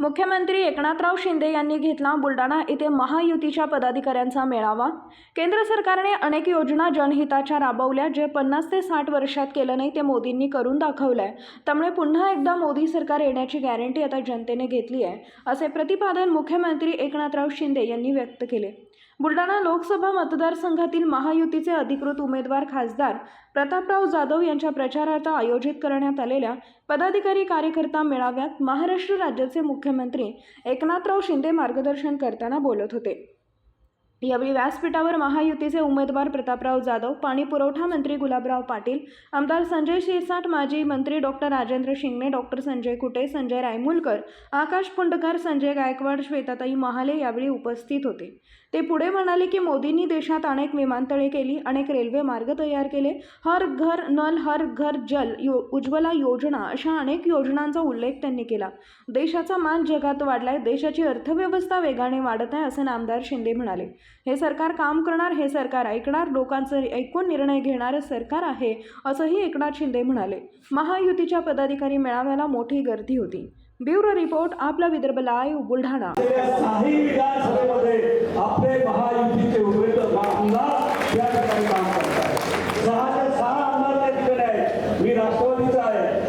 मुख्यमंत्री एकनाथराव शिंदे यांनी घेतला बुलढाणा येथे महायुतीच्या पदाधिकाऱ्यांचा मेळावा. केंद्र सरकारने अनेक योजना जनहिताच्या राबवल्या जे पन्नास ते साठ वर्षात केलं नाही ते मोदींनी करून दाखवलंय. त्यामुळे पुन्हा एकदा मोदी सरकार येण्याची गॅरंटी आता जनतेने घेतली आहे असे प्रतिपादन मुख्यमंत्री एकनाथराव शिंदे यांनी व्यक्त केले. बुलढाणा लोकसभा मतदारसंघातील महायुतीचे अधिकृत उमेदवार खासदार प्रतापराव जाधव यांच्या प्रचारार्थ आयोजित करण्यात आलेल्या पदाधिकारी कार्यकर्ता मेळाव्यात महाराष्ट्र राज्याचे मुख्य मुख्यमंत्री एकनाथराव शिंदे मार्गदर्शन करताना बोलत होते. यावेळी व्यासपीठावर महायुतीचे उमेदवार प्रतापराव जाधव पाणी पुरवठा मंत्री गुलाबराव पाटील आमदार संजय शिरसाट माजी मंत्री डॉक्टर राजेंद्र शिंगणे डॉक्टर संजय कुटे संजय रायमुलकर आकाश पुंडकर संजय गायकवाड श्वेताताई महाले यावेळी उपस्थित होते. ते पुढे म्हणाले की मोदींनी देशात अनेक विमानतळे केली अनेक रेल्वे मार्ग तयार केले. हर घर नल हर घर जल यो उज्ज्वला योजना अशा अनेक योजनांचा उल्लेख त्यांनी केला. देशाचा मान जगात वाढलाय देशाची अर्थव्यवस्था वेगाने वाढत आहे असं नामदार शिंदे म्हणाले. हे सरकार काम करणार हे सरकार ऐकणार लोकांचं ऐकून निर्णय घेणारं सरकार आहे असंही एकनाथ शिंदे म्हणाले. महायुतीच्या पदाधिकारी मेळाव्याला मोठी गर्दी होती. ब्युरो रिपोर्ट आपला विदर्भ लाईव्ह बुलढाणा. मी राष्ट्रवादीचा आहे.